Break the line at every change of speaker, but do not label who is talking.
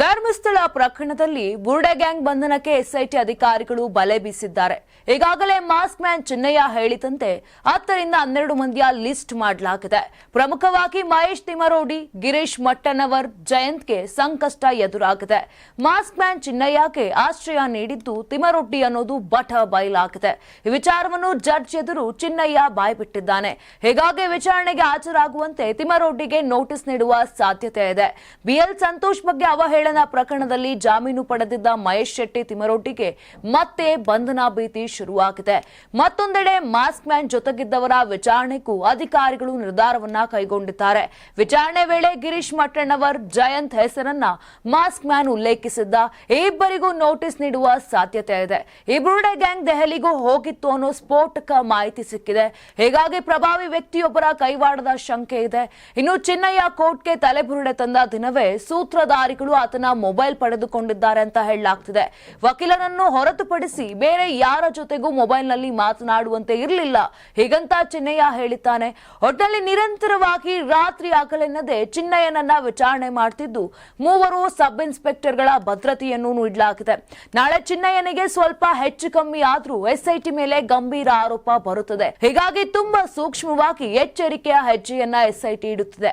ಧರ್ಮಸ್ಥಳ ಪ್ರಕರಣದಲ್ಲಿ ಬುರ್ಡೆ ಗ್ಯಾಂಗ್ ಬಂಧನಕ್ಕೆ ಎಸ್ಐಟಿ ಅಧಿಕಾರಿಗಳು ಬಲೆ ಬೀಸಿದ್ದಾರೆ. ಈಗಾಗಲೇ ಮಾಸ್ಕ್ ಮ್ಯಾನ್ ಚಿನ್ನಯ್ಯ ಹೇಳಿದಂತೆ ಹತ್ತರಿಂದ ಹನ್ನೆರಡು ಮಂದಿಯ ಲಿಸ್ಟ್ ಮಾಡಲಾಗಿದೆ. ಪ್ರಮುಖವಾಗಿ ಮಹೇಶ್ ತಿಮರೋಡಿ ಗಿರೀಶ್ ಮಟ್ಟನವರ್, ಜಯಂತ್ಗೆ ಸಂಕಷ್ಟ ಎದುರಾಗಿದೆ. ಮಾಸ್ಕ್ ಮ್ಯಾನ್ ಚಿನ್ನಯ್ಯಗೆ ಆಶ್ರಯ ನೀಡಿದ್ದು ತಿಮರೊಡ್ಡಿ ಅನ್ನೋದು ಬಟ ಬಯಲಾಗಿದೆ. ಈ ವಿಚಾರವನ್ನು ಜಡ್ಜ್ ಎದುರು ಚಿನ್ನಯ್ಯ ಬಾಯ್ಬಿಟ್ಟಿದ್ದಾನೆ. ಹೀಗಾಗಿ ವಿಚಾರಣೆಗೆ ಹಾಜರಾಗುವಂತೆ ತಿಮರೊಡ್ಡಿಗೆ ನೋಟಿಸ್ ನೀಡುವ ಸಾಧ್ಯತೆ ಇದೆ. ಬಿಎಲ್ ಸಂತೋಷ್ ಬಗ್ಗೆ ಅವಹೇಳನ ಪ್ರಕರಣದಲ್ಲಿ ಜಾಮೀನು ಪಡೆದಿದ್ದ ಮಹೇಶ್ ಶೆಟ್ಟಿ ತಿಮರೋಟಿಗೆ ಮತ್ತೆ ಬಂಧನ ಭೀತಿ ಶುರುವಾಗಿದೆ. ಮತ್ತೊಂದೆಡೆ ಮಾಸ್ಕ್ ಮ್ಯಾನ್ ಜೊತೆಗಿದ್ದವರ ವಿಚಾರಣೆಗೂ ಅಧಿಕಾರಿಗಳು ನಿರ್ಧಾರವನ್ನ ಕೈಗೊಂಡಿದ್ದಾರೆ. ವಿಚಾರಣೆ ವೇಳೆ ಗಿರೀಶ್ ಮಟ್ಟಣ್ಣವರ್ ಜಯಂತ್ ಹೆಸರನ್ನ ಮಾಸ್ಕ್ ಮ್ಯಾನ್ ಉಲ್ಲೇಖಿಸಿದ್ದ. ಇಬ್ಬರಿಗೂ ನೋಟಿಸ್ ನೀಡುವ ಸಾಧ್ಯತೆ ಇದೆ. ಈ ಗ್ಯಾಂಗ್ ದೆಹಲಿಗೂ ಹೋಗಿತ್ತು ಅನ್ನೋ ಸ್ಫೋಟಕ ಮಾಹಿತಿ ಸಿಕ್ಕಿದೆ. ಹೀಗಾಗಿ ಪ್ರಭಾವಿ ವ್ಯಕ್ತಿಯೊಬ್ಬರ ಕೈವಾಡದ ಶಂಕೆ ಇದೆ. ಇನ್ನು ಚಿನ್ನಯ್ಯ ಕೋರ್ಟ್ಗೆ ತಲೆಬುರುಡೆ ತಂದ ದಿನವೇ ಸೂತ್ರಧಾರಿಗಳು ಆತನ ಮೊಬೈಲ್ ಪಡೆದುಕೊಂಡಿದ್ದಾರೆ ಅಂತ ಹೇಳಲಾಗ್ತಿದೆ. ವಕೀಲನನ್ನು ಹೊರತುಪಡಿಸಿ ಬೇರೆ ಯಾರ ಜೊತೆಗೂ ಮೊಬೈಲ್ನಲ್ಲಿ ಮಾತನಾಡುವಂತೆ ಇರಲಿಲ್ಲ. ಹೀಗಂತ ಚಿನ್ನಯ್ಯ ಹೇಳಿದ್ದಾನೆ. ಒಟ್ಟಲ್ಲಿ ನಿರಂತರವಾಗಿ ರಾತ್ರಿ ಆಗಲೆನ್ನದೆ ಚಿನ್ನಯ್ಯನನ್ನ ವಿಚಾರಣೆ ಮಾಡ್ತಿದ್ದು ಮೂವರು ಸಬ್ ಇನ್ಸ್ಪೆಕ್ಟರ್ಗಳ ಭದ್ರತೆಯನ್ನು ನೀಡಲಾಗಿದೆ. ನಾಳೆ ಚಿನ್ನಯ್ಯನಿಗೆ ಸ್ವಲ್ಪ ಹೆಚ್ಚು ಕಮ್ಮಿ ಆದ್ರೂ ಎಸ್ಐಟಿ ಮೇಲೆ ಗಂಭೀರ ಆರೋಪ ಬರುತ್ತದೆ. ಹೀಗಾಗಿ ತುಂಬಾ ಸೂಕ್ಷ್ಮವಾಗಿ ಎಚ್ಚರಿಕೆಯ ಹೆಜ್ಜೆಯನ್ನ ಎಸ್ಐಟಿ ಇಡುತ್ತಿದೆ.